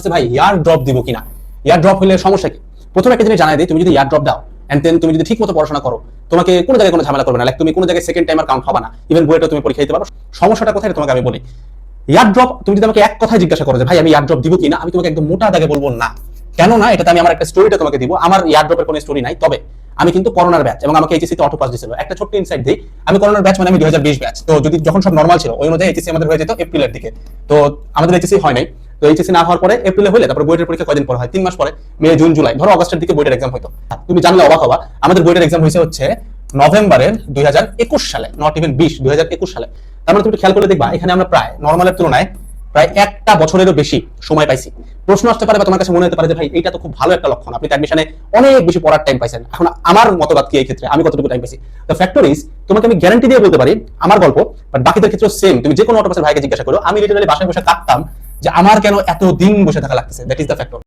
আছে ভাই ইয়ার ড্রপ দিব কিনা? ইয়ার ড্রপ হলে সমস্যা কি? প্রথমে একটা জিনিস জানাই দিই, তুমি যদি ইয়ার ড্রপ দাও এন্ড দেন তুমি যদি ঠিক মতো পড়াশোনা করো, তোমাকে কোনো জায়গায় কোনো ঝামেলা করবে না। লাইক তুমি কোনো জায়গায় সেকেন্ড টাইমার কাউন্ট হবে না। ইভেন বইটা তুমি পরীক্ষা দিতে পারো। সমস্যাটা কোথায় তোমাকে আমি বলি। ইয়ার ড্রপ তুমি যদি আমাকে এক কথায় জিজ্ঞাসা করো যে, ভাই, আমি ইয়ার ড্রপ দিব কিনা? আমি তোমাকে একদম মোটা দাগে বলব না। কেন না এটাতে আমি আমার একটা স্টোরিটা তোমাকে দিব। আমার ইয়ার ড্রপের কোনো স্টোরি নাই। তবে, আমি কিন্তু করোনার ব্যাচ এবং আমাকে এইচএসসি তে অটো পাস দিছিল। একটা ছোট্ট ইনসাইট দিই। আমি করোনার ব্যাচ মানে আমি দু হাজার বিশ ব্যাচ তো যদি যখন সব নর্মাল ছিল, ওই অনুযায়ী এইচএসসি আমাদের হয়ে যেত এপ্রিলের দিকে। তো আমাদের এইচএসসি হয় নাই। তো এইচএসসি না হওয়ার পরে এপ্রিলে হলে তারপরে বইটার পরীক্ষা কয়দিন পর হয়? তিন মাস পরে মে জুন জুলাই ধরো অগস্টের দিকে বইটার এক্সাম হতো তুমি জানলে অবাক হবা, আমাদের বইটার এক্সাম হয়েছে হচ্ছে নভেম্বরের দুই সালে নট ইভেন বিশ, দুই সালে। তার মানে তুমি খেয়াল করে দেখবা, এখানে আমরা প্রায় নর্মালের তুলনায় প্রায় একটা বছরেরও বেশি সময় পাইছি। প্রশ্ন আসতে পারে বা তোমার কাছে মনে হতে পারে যে, ভাই এটা তো খুব ভালো একটা লক্ষণ। আপনি অ্যাডমিশনে অনেক বেশি পড়ার টাইম পাইছেন। এখন আমার মতবাদ কি এই ক্ষেত্রে? আমি কতটুকু টাইম পাইছি? তো ফ্যাক্টর ইজ তোমাকে আমি গ্যারান্টি দিয়ে বলতে পারি, আমার গল্প বাট বাকিদের ক্ষেত্রে সেম তুমি যে কোনো অটো ভাইকে জিজ্ঞাসা করো, আমি লিটারালি বাসায় বসে কাটতাম যে আমার কেন এত দিন বসে থাকা লাগতেছে? That is the factor